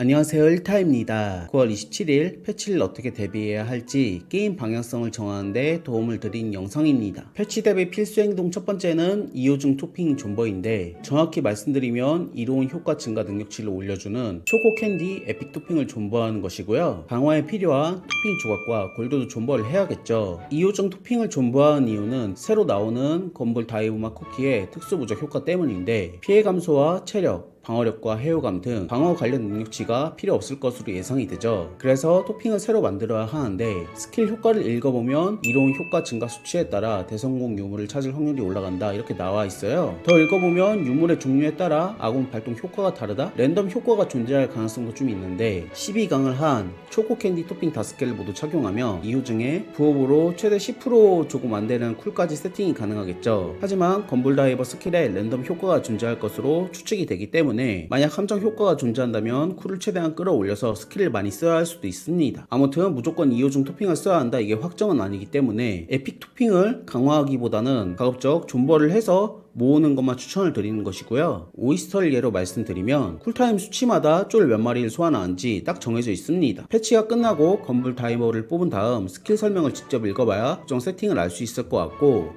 안녕하세요 1타입니다. 9월 27일 패치를 어떻게 대비해야 할지 게임 방향성을 정하는데 도움을 드린 영상입니다. 패치 대비 필수 행동 첫 번째는 이호중 토핑 존버인데 정확히 말씀드리면 이로운 효과 증가 능력치를 올려주는 초코 캔디 에픽 토핑을 존버하는 것이고요. 강화에 필요한 토핑 조각과 골드도 존버를 해야겠죠. 이호중 토핑을 존버한 이유는 새로 나오는 건불 다이브마 쿠키의 특수 부적 효과 때문인데 피해 감소와 체력 방어력과 해요감 등 방어 관련 능력치가 필요 없을 것으로 예상이 되죠. 그래서 토핑을 새로 만들어야 하는데 스킬 효과를 읽어보면 이로운 효과 증가 수치에 따라 대성공 유물을 찾을 확률이 올라간다 이렇게 나와 있어요. 더 읽어보면 유물의 종류에 따라 아군 발동 효과가 다르다 랜덤 효과가 존재할 가능성도 좀 있는데 12강을 한 초코 캔디 토핑 5개를 모두 착용하면 이후 중에 부업으로 최대 10% 조금 안 되는 쿨까지 세팅이 가능하겠죠. 하지만 건불 다이버 스킬에 랜덤 효과가 존재할 것으로 추측이 되기 때문에 만약 함정 효과가 존재한다면 쿨을 최대한 끌어올려서 스킬을 많이 써야 할 수도 있습니다. 아무튼 무조건 2호중 토핑을 써야 한다 이게 확정은 아니기 때문에 에픽 토핑을 강화하기보다는 가급적 존버를 해서 모으는 것만 추천을 드리는 것이고요. 오이스터를 예로 말씀드리면 쿨타임 수치마다 쫄 몇 마리를 소환하는지 딱 정해져 있습니다. 패치가 끝나고 건불 다이버를 뽑은 다음 스킬 설명을 직접 읽어봐야 특정 세팅을 알 수 있을 것 같고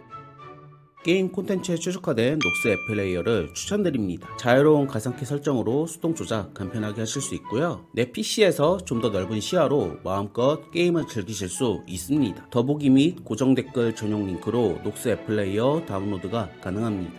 게임 콘텐츠에 최적화된 녹스 앱 플레이어를 추천드립니다. 자유로운 가상키 설정으로 수동 조작 간편하게 하실 수 있고요. 내 PC에서 좀 더 넓은 시야로 마음껏 게임을 즐기실 수 있습니다. 더보기 및 고정 댓글 전용 링크로 녹스 앱 플레이어 다운로드가 가능합니다.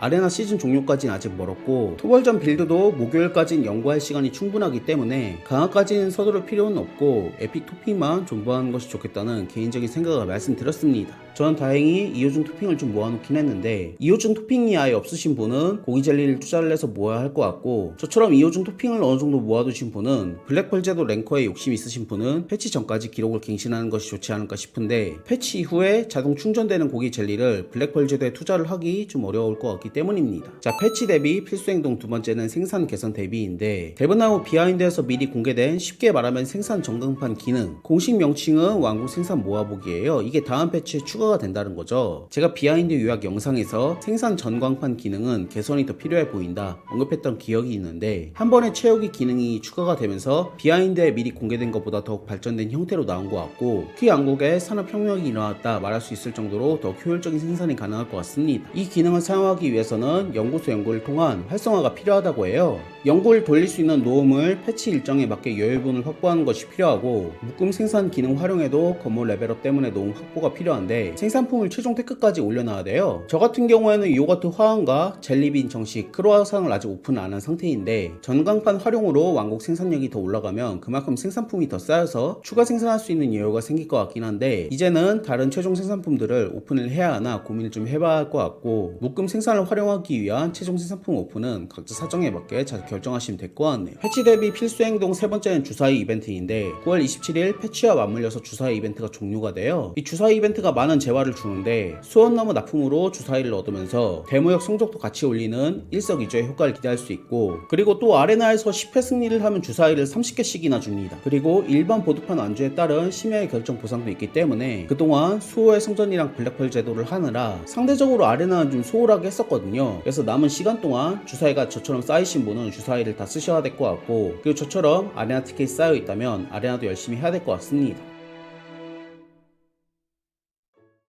아레나 시즌 종료까지는 아직 멀었고 토벌전 빌드도 목요일까지는 연구할 시간이 충분하기 때문에 강화까지는 서두를 필요는 없고 에픽 토핑만 존버하는 것이 좋겠다는 개인적인 생각을 말씀드렸습니다. 저는 다행히 이호중 토핑을 좀 모아놓긴 했는데 이호중 토핑이 아예 없으신 분은 고기 젤리를 투자를 해서 모아야 할 것 같고 저처럼 이호중 토핑을 어느 정도 모아두신 분은 블랙펄 제도 랭커에 욕심 있으신 분은 패치 전까지 기록을 갱신하는 것이 좋지 않을까 싶은데 패치 이후에 자동 충전되는 고기 젤리를 블랙펄 제도에 투자를 하기 좀 어려울 것 같기 때문입니다. 자 패치 대비 필수 행동 두 번째는 생산 개선 대비인데 대본나무 비하인드에서 미리 공개된 쉽게 말하면 생산 전광판 기능 공식 명칭은 왕국 생산 모아보기예요. 이게 다음 패치에 추가 가 된다는 거죠. 제가 비하인드 요약 영상에서 생산 전광판 기능은 개선이 더 필요해 보인다 언급했던 기억이 있는데 한 번에 채우기 기능이 추가가 되면서 비하인드에 미리 공개된 것보다 더욱 발전된 형태로 나온 것 같고 그 양국에 산업혁명이 일어났다 말할 수 있을 정도로 더 효율적인 생산이 가능할 것 같습니다. 이 기능을 사용하기 위해서는 연구소 연구를 통한 활성화가 필요하다고 해요. 연구를 돌릴 수 있는 노음을 패치 일정에 맞게 여유분을 확보하는 것이 필요하고 묶음 생산 기능 활용에도 건물 레벨업 때문에 노음 확보가 필요한데 생산품을 최종 테크까지 올려놔야 돼요. 저 같은 경우에는 요거트 화환과 젤리빈 정식 크로아상을 아직 오픈 안한 상태인데 전광판 활용으로 왕국 생산력이 더 올라가면 그만큼 생산품이 더 쌓여서 추가 생산할 수 있는 여유가 생길 것 같긴 한데 이제는 다른 최종 생산품들을 오픈을 해야 하나 고민을 좀 해봐야 할 것 같고 묶음 생산을 활용하기 위한 최종 생산품 오픈은 각자 사정에 맞게 잘 결 정하시면 될 것 같네요. 패치 대비 필수 행동 세 번째는 주사위 이벤트인데 9월 27일 패치와 맞물려서 주사위 이벤트가 종료가 돼요. 이 주사위 이벤트가 많은 재화를 주는데 수원나무 납품으로 주사위를 얻으면서 데모역 성적도 같이 올리는 일석이조의 효과를 기대할 수 있고 그리고 또 아레나에서 10회 승리를 하면 주사위를 30개씩이나 줍니다. 그리고 일반 보드판 안주에 따른 심야의 결정 보상도 있기 때문에 그동안 수호의 성전이랑 블랙펄 제도를 하느라 상대적으로 아레나는 좀 소홀하게 했었거든요. 그래서 남은 시간 동안 주사위가 저처럼 쌓이신 분은 주사위를 다 쓰셔야 될 것 같고 그리고 저처럼 아레나 티켓이 쌓여 있다면 아레나도 열심히 해야 될 것 같습니다.